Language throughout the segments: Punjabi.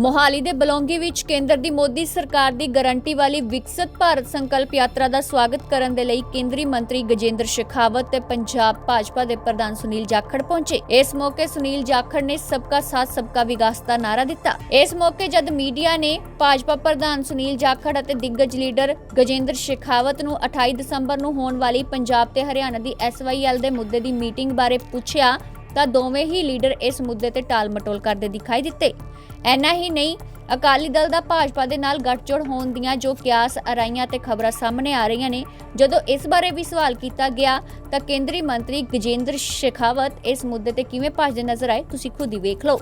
ਮੋਹਾਲੀ ਦੇ ਬਲੌਂਗੀ ਵਿੱਚ ਕੇਂਦਰ ਦੀ ਮੋਦੀ ਸਰਕਾਰ ਦੀ ਗਾਰੰਟੀ ਵਾਲੀ ਵਿਕਸਿਤ ਭਾਰਤ ਸੰਕਲਪ ਯਾਤਰਾ ਦਾ ਸਵਾਗਤ ਕਰਨ ਦੇ ਲਈ ਕੇਂਦਰੀ ਮੰਤਰੀ ਗਜੇਂਦਰ ਸ਼ੇਖਾਵਤ ਤੇ ਪੰਜਾਬ ਭਾਜਪਾ ਦੇ ਪ੍ਰਧਾਨ ਸੁਨੀਲ ਜਾਖੜ ਪਹੁੰਚੇ। ਇਸ ਮੌਕੇ ਸੁਨੀਲ ਜਾਖੜ ਨੇ ਸਬਕਾ ਸਾਥ, ਸਬਕਾ ਵਿਕਾਸ ਦਾ ਨਾਰਾ ਦਿੱਤਾ। ਇਸ ਮੌਕੇ ਜਦ ਮੀਡੀਆ ਨੇ ਭਾਜਪਾ ਪ੍ਰਧਾਨ ਸੁਨੀਲ ਜਾਖੜ ਅਤੇ ਦਿੱਗਜ ਲੀਡਰ ਗਜੇਂਦਰ ਸ਼ੇਖਾਵਤ ਨੂੰ 28 ਦਸੰਬਰ ਨੂੰ ਹੋਣ ਵਾਲੀ ਪੰਜਾਬ ਤੇ ਹਰਿਆਣਾ ਦੀ ਐਸਵਾਈਐਲ ਦੇ ਮੁੱਦੇ ਦੀ ਮੀਟਿੰਗ ਬਾਰੇ ਪੁੱਛਿਆ, ਤਾਂ ਦੋਵੇਂ ਹੀ ਲੀਡਰ ਇਸ ਮੁੱਦੇ ਤੇ ਟਾਲ-ਮਟੋਲ ਕਰਦੇ ਦਿਖਾਈ ਦਿੱਤੇ। ਐਨਾ ਹੀ ਨਹੀਂ ਅਕਾਲੀ ਦਲ ਦਾ ਭਾਜਪਾ ਦੇ ਨਾਲ ਗੱਠਜੋੜ ਹੋਣ ਦੀਆਂ ਜੋ ਕਿਆਸ ਅਰਾਈਆਂ ਤੇ ਖਬਰਾਂ ਸਾਹਮਣੇ ਆ ਰਹੀਆਂ ਨੇ ਜਦੋਂ ਇਸ ਬਾਰੇ ਵੀ ਸਵਾਲ ਕੀਤਾ ਗਿਆ ਤਾਂ ਕੇਂਦਰੀ ਮੰਤਰੀ ਗਜੇਂਦਰ ਸ਼ੇਖਾਵਤ ਇਸ ਮੁੱਦੇ ਤੇ ਕਿਵੇਂ ਭੱਜਦੇ ਨਜ਼ਰ ਆਏ ਤੁਸੀਂ ਖੁਦ ਹੀ ਵੇਖ ਲਓ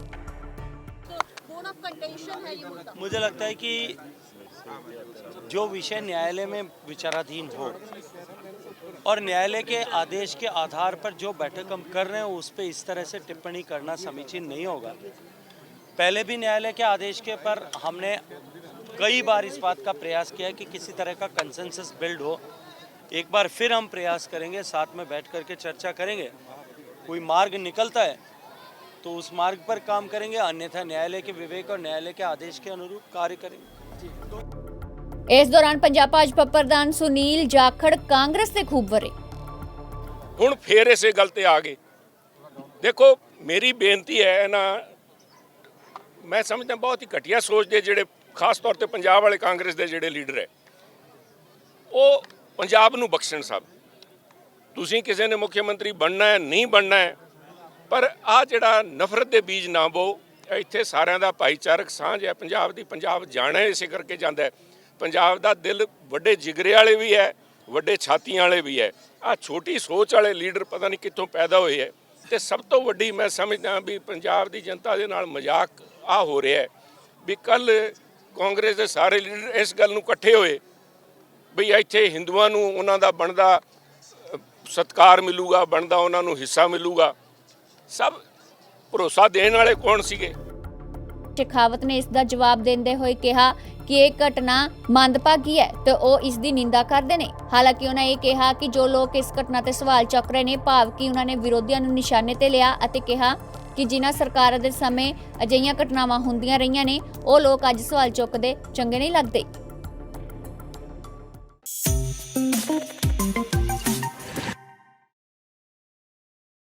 बोन ऑफ कंटेंशन है ये मुद्दा मुझे लगता है कि जो विषय न्यायालय में विचाराधीन हो और न्यायालय के आदेश के आधार पर जो बैठक हम कर रहे हैं उस पर इस तरह से टिप्पणी करना समीचीन नहीं होगा पहले भी न्यायालय के आदेश के पर हमने कई बार इस बात का प्रयास किया कि किसी तरह का कंसेंसस बिल्ड हो एक बार फिर हम प्रयास करेंगे साथ में बैठ करके चर्चा करेंगे कोई मार्ग निकलता है तो उस मार्ग पर काम करेंगे अन्यथा न्यायालय के विवेक और न्यायालय के आदेश के अनुरूप कार्य करेंगे ਇਸ ਦੌਰਾਨ ਪੰਜਾਬ ਭਾਜਪਾ ਪ੍ਰਧਾਨ ਸੁਨੀਲ ਜਾਖੜ ਕਾਂਗਰਸ ਦੇ ਖੂਬ ਵਰੇ ਹੁਣ ਫੇਰ ਇਸੇ ਗੱਲ ਤੇ ਆ ਗਏ ਦੇਖੋ ਮੇਰੀ ਬੇਨਤੀ ਹੈ ਨਾ ਮੈਂ ਸਮਝਦਾ ਬਹੁਤ ਹੀ ਘਟੀਆ ਸੋਚ ਦੇ ਜਿਹੜੇ, ਖਾਸ ਤੌਰ ਤੇ ਪੰਜਾਬ ਵਾਲੇ ਕਾਂਗਰਸ ਦੇ ਜਿਹੜੇ ਲੀਡਰ ਹੈ, ਉਹ ਪੰਜਾਬ ਨੂੰ ਬਖਸ਼ਣ ਸਭ। ਤੁਸੀਂ ਕਿਸੇ ਨੇ ਮੁੱਖ ਮੰਤਰੀ ਬਣਨਾ ਹੈ, ਨਹੀਂ ਬਣਨਾ ਹੈ, ਪਰ ਆ ਜਿਹੜਾ ਨਫ਼ਰਤ ਦੇ ਬੀਜ ਨਾ ਬੋ, ਇੱਥੇ ਸਾਰਿਆਂ ਦਾ ਭਾਈਚਾਰਕ ਸਾਂਝ ਹੈ, ਪੰਜਾਬ ਦੀ ਪੰਜਾਬ ਜਾਣਾ ਇਸੇ ਕਰਕੇ ਜਾਂਦਾ ਪੰਜਾਬ ਦਾ ਦਿਲ ਵੱਡੇ ਜਿਗਰੇ ਵਾਲੇ ਵੀ ਹੈ, ਵੱਡੇ ਛਾਤੀਆਂ ਵਾਲੇ ਵੀ ਹੈ। ਆ ਛੋਟੀ ਸੋਚ ਵਾਲੇ ਲੀਡਰ ਪਤਾ ਨਹੀਂ ਕਿੱਥੋਂ ਪੈਦਾ ਹੋਏ ਹੈ। ਤੇ ਸਭ ਤੋਂ ਵੱਡੀ ਮੈਂ ਸਮਝਦਾ ਵੀ ਪੰਜਾਬ ਦੀ ਜਨਤਾ ਦੇ ਨਾਲ ਮਜ਼ਾਕ ਆ ਹੋ ਰਿਹਾ ਹੈ ਵੀ ਕੱਲ ਕਾਂਗਰਸ ਦੇ ਸਾਰੇ ਲੀਡਰ ਇਸ ਗੱਲ ਨੂੰ ਇਕੱਠੇ ਹੋਏ ਵੀ ਇੱਥੇ ਹਿੰਦੂਆਂ ਨੂੰ ਉਹਨਾਂ ਦਾ ਬਣਦਾ ਅ, ਸਤਕਾਰ ਮਿਲੂਗਾ ਬਣਦਾ ਉਹਨਾਂ ਨੂੰ ਹਿੱਸਾ ਮਿਲੂਗਾ। ਸਭ ਭਰੋਸਾ ਦੇਣ ਵਾਲੇ ਕੌਣ ਸੀਗੇ? ਸ਼ੇਖਾਵਤ ਨੇ ਇਸ ਦਾ ਜਵਾਬ ਦਿੰਦੇ ਹੋਏ ਕਿਹਾ ਕਿ ਇਹ ਘਟਨਾ ਮੰਦਭਾਗੀ ਹੈ ਤੇ ਉਹ ਇਸ ਦੀ ਨਿੰਦਾ ਕਰਦੇ ਨੇ। ਹਾਲਾਂਕਿ ਉਹਨਾਂ ਇਹ ਕਿਹਾ ਕਿ ਜੋ ਲੋਕ ਇਸ ਘਟਨਾ ਤੇ ਸਵਾਲ ਚੁੱਕ ਰਹੇ ਨੇ, ਭਾਵ ਕਿ ਉਹਨਾਂ ਨੇ ਵਿਰੋਧੀਆਂ ਨੂੰ ਨਿਸ਼ਾਨੇ ਤੇ ਲਿਆ ਅਤੇ ਕਿਹਾ ਕਿ ਜਿਨ੍ਹਾਂ ਸਰਕਾਰਾਂ ਦੇ ਸਮੇਂ ਅਜਿਹੀਆਂ ਘਟਨਾਵਾਂ ਹੁੰਦੀਆਂ ਰਹੀਆਂ ਨੇ, ਉਹ ਲੋਕ ਅੱਜ ਸਵਾਲ ਚੁੱਕਦੇ ਚੰਗੇ ਨਹੀਂ ਲੱਗਦੇ।